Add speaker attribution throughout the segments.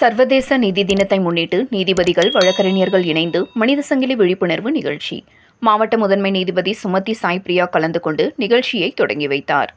Speaker 1: சர்வதேச நீதி தினத்தை முன்னிட்டு நீதிபதிகள் வழக்கறிஞர்கள் இணைந்து மனித சங்கிலி விழிப்புணர்வு நிகழ்ச்சி. மாவட்ட முதன்மை நீதிபதி சுமதி சாய் பிரியா கலந்து கொண்டு நிகழ்ச்சியை தொடங்கி வைத்தார்.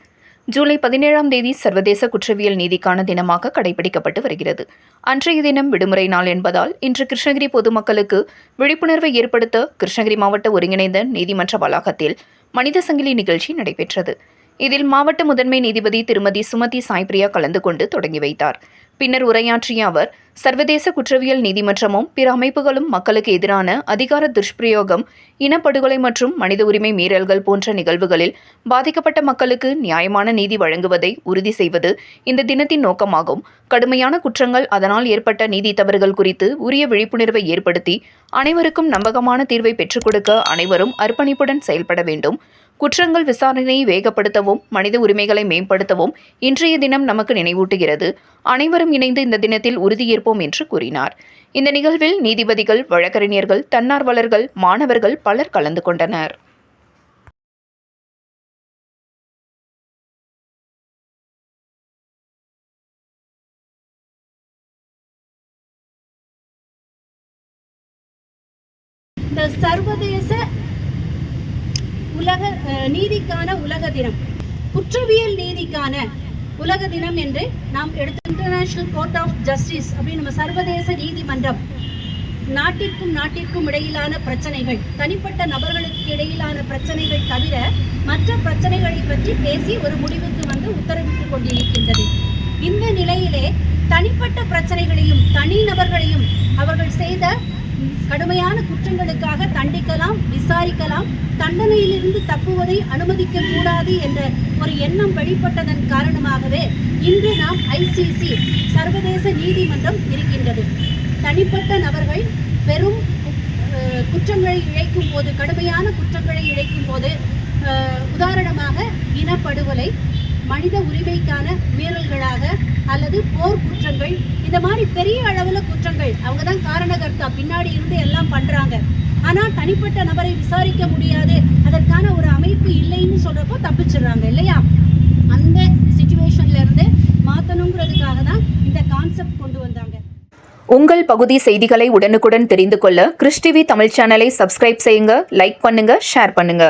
Speaker 1: ஜூலை பதினேழாம் தேதி சர்வதேச குற்றவியல் நீதிக்கான தினமாக கடைபிடிக்கப்பட்டு வருகிறது. அன்றைய தினம் விடுமுறை நாள் என்பதால் இன்று கிருஷ்ணகிரி பொதுமக்களுக்கு விழிப்புணர்வை ஏற்படுத்த கிருஷ்ணகிரி மாவட்ட ஒருங்கிணைந்த நீதிமன்ற வளாகத்தில் மனித சங்கிலி நிகழ்ச்சி நடைபெற்றது. இதில் மாவட்ட முதன்மை நீதிபதி திருமதி சுமதி சாய்பிரியா கலந்து கொண்டு தொடங்கி வைத்தார். பின்னர் உரையாற்றிய அவர் சர்வதேச குற்றவியல் நீதிமன்றமும் பிற அமைப்புகளும் மக்களுக்கு எதிரான அதிகார துஷ்பிரயோகம் இனப்படுகொலை மற்றும் மனித உரிமை மீறல்கள் போன்ற நிகழ்வுகளில் பாதிக்கப்பட்ட மக்களுக்கு நியாயமான நீதி வழங்குவதை உறுதி செய்வது இந்த தினத்தின் நோக்கமாகும். கடுமையான குற்றங்கள் அதனால் ஏற்பட்ட நீதி தவறுகள் குறித்து உரிய விழிப்புணர்வை ஏற்படுத்தி அனைவருக்கும் நம்பகமான தீர்வை பெற்றுக் கொடுக்க அனைவரும் அர்ப்பணிப்புடன் செயல்பட வேண்டும். குற்றங்கள் விசாரணையை வேகப்படுத்தவும் மனித உரிமைகளை மேம்படுத்தவும் இன்றைய தினம் நமக்கு நினைவூட்டுகிறது. அனைவரும் இணைந்து இந்த தினத்தில் உறுதியேற்போம் என்று கூறினார். இந்த நிகழ்வில் நீதிபதிகள் வழக்கறிஞர்கள் தன்னார்வலர்கள் மாணவர்கள் பலர் கலந்து கொண்டனர்.
Speaker 2: இந்த சர்வதேச உலக நீதிக்கான உலக தினம். குற்றவியல் நீதிக்கான உலக தினம் என்று நாம் எடுத்து இன்டர்நேஷனல் கோர்ட் ஆஃப் ஜஸ்டிஸ் அப்படின்னு நம்ம சர்வதேச நீதிமன்றம் நாட்டிற்கும் நாட்டிற்கும் இடையிலான பிரச்சனைகள் தனிப்பட்ட நபர்களுக்கு இடையிலான பிரச்சனைகள் தவிர மற்ற பிரச்சனைகளை பற்றி பேசி ஒரு முடிவுக்கு வந்து உத்தரவிட்டுக் கொண்டிருக்கின்றது. இந்த நிலையிலே தனிப்பட்ட பிரச்சனைகளையும் தனி நபர்களையும் அவர்கள் செய்த கடுமையான குற்றங்களுக்காக தண்டிக்கலாம் விசாரிக்கலாம் தண்டனையிலிருந்து தப்புவதை அனுமதிக்க கூடாது என்ற ஒரு எண்ணம் வெளிப்பட்டதன் காரணமாகவே இன்று நாம் ஐசிசி சர்வதேச நீதிமன்றம் இருக்கின்றது. தனிப்பட்ட நபர்கள் பெரும் குற்றங்களை இழைக்கும் போது கடுமையான குற்றங்களை இழைக்கும் போது உதாரணமாக இனப்படுகொலை மனித உரிமைக்கான மீறல்களாக அல்லது போர் குற்றங்கள் இந்த மாதிரி பெரிய அளவில் குற்றங்கள் அவங்க தான் காரணகர்த்தா பின்னாடி இருந்து எல்லாம் பண்ணுறாங்க ஆனால் தனிப்பட்ட நபரை விசாரிக்க முடியாது. அதற்கான ஒரு அமைப்பு இல்லைன்னு சொல்கிறப்போ தப்பிச்சிடுறாங்க இல்லையா? அந்த சுச்சுவேஷன்லேருந்து இருந்து தான் இந்த கான்செப்ட் கொண்டு வந்தாங்க.
Speaker 1: உங்கள் பகுதி செய்திகளை உடனுக்குடன் தெரிந்து கொள்ள கிறிஸ்டிவி தமிழ் சேனலை சப்ஸ்கிரைப் செய்யுங்க லைக் பண்ணுங்க ஷேர் பண்ணுங்க.